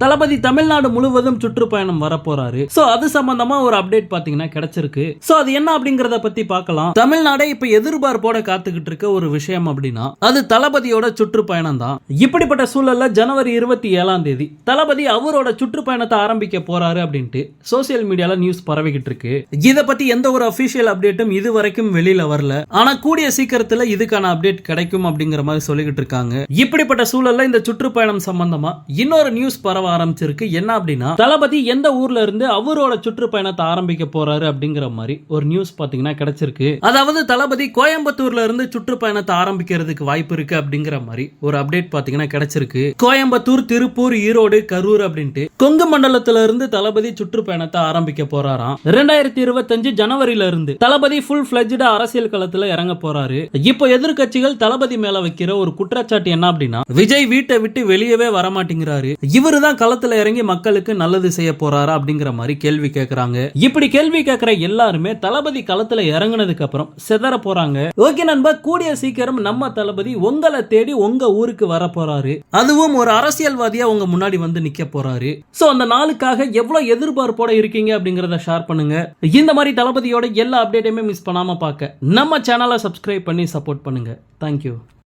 தளபதி தமிழ்நாடு முழுவதும் சுற்றுப்பயணம் வரப்போறாரு. சோ அது சம்பந்தமா ஒரு அப்டேட் பாத்தீங்கன்னா கிடைச்சிருக்கு. சோ அது என்ன அப்படிங்கறத பத்தி பார்க்கலாம். தமிழ்நாடே இப்ப எதிர்பார்ப்போட காத்துக்கிட்டு இருக்க ஒரு விஷயம் அப்படின்னா அது தளபதியோட சுற்றுப்பயணம் தான். இப்படிப்பட்ட சூழல்ல ஜனவரி இருபத்தி ஏழாம் தேதி தளபதி அவரோட சுற்றுப்பயணத்தை ஆரம்பிக்க போறாரு அப்படின்ட்டு சோசியல் மீடியால நியூஸ் பரவிக்கிட்டு இருக்கு. இத பத்தி எந்த ஒரு அபிஷியல் அப்டேட்டும் இது வரைக்கும் வெளியில வரல. ஆனா கூடிய சீக்கிரத்துல இதுக்கான அப்டேட் கிடைக்கும் அப்படிங்கிற மாதிரி சொல்லிக்கிட்டு இருக்காங்க. இப்படிப்பட்ட சூழல்ல இந்த சுற்றுப்பயணம் சம்பந்தமா இன்னொரு நியூஸ் பரவ ஆரம்பிச்சிருக்கு. என்ன அப்படின்னா தளபதி எந்த ஊர்ல இருந்து அவரோட சுற்றுப்பயணத்தை ஆரம்பிக்க போறாரு அப்படிங்கிற மாதிரி ஒரு நியூஸ் பாத்தீங்கன்னா கிடைச்சிருக்கு. அதாவது தளபதி கோயம்புத்தூர்ல இருந்து சுற்றுப்பயணத்தை ஆரம்பிக்கிறதுக்கு வாய்ப்பு இருக்கு அப்படிங்கிற மாதிரி ஒரு அப்டேட் பாத்தீங்கன்னா கிடைச்சிருக்கு. கோயம்புத்தூர் திருப்பூர் ஈரோடு கரூர் அப்படின்ட்டு கொங்கு மண்டலத்துல இருந்து தளபதி சுற்றுப்பயணத்தை ஆரம்பிக்க போறாராம். ரெண்டாயிரத்தி இருபத்தஞ்சு ஜனவரியில இருந்து தளபதி ஃபுல் பிளட்ஜா அரசியல் களத்துல இறங்க போறாரு. இப்போ எதிர்க்கட்சிகள் தளபதி மேல வைக்கிற ஒரு குற்றச்சாட்டு என்ன அப்படின்னா விஜய் வீட்டை விட்டு வெளியவே வர மாட்டேங்கிறாரு இவரு தான் களத்துல இறங்கி மக்களுக்கு நல்லது செய்ய போறாரா அப்படிங்கிற மாதிரி கேள்வி கேட்கறாங்க இப்படி கேள்வி கேட்கிற எல்லாருமே தளபதி களத்துல இறங்குனதுக்கு அப்புறம் செதற போறாங்க. ஓகே நண்பா கூடிய சீக்கிரம் நம்ம தளபதி உங்களை தேடி உங்க ஊருக்கு வர போறாரு. அதுவும் ஒரு அரசியல்வாதியா உங்க முன்னாடி வந்து நிக்க போறாரு. சோ அந்த நாளுக்காக எவ்வளவு எதிர்பார்ப்போட இருக்கீங்க அப்படிங்கறத ஷேர் பண்ணுங்க. இந்த மாதிரி தளபதியோட எல்லா அப்டேட்டையுமே மிஸ் பண்ணாம பார்க்க நம்ம சேனலை சப்ஸ்கிரைப் பண்ணி சப்போர்ட் பண்ணுங்க. தேங்க்யூ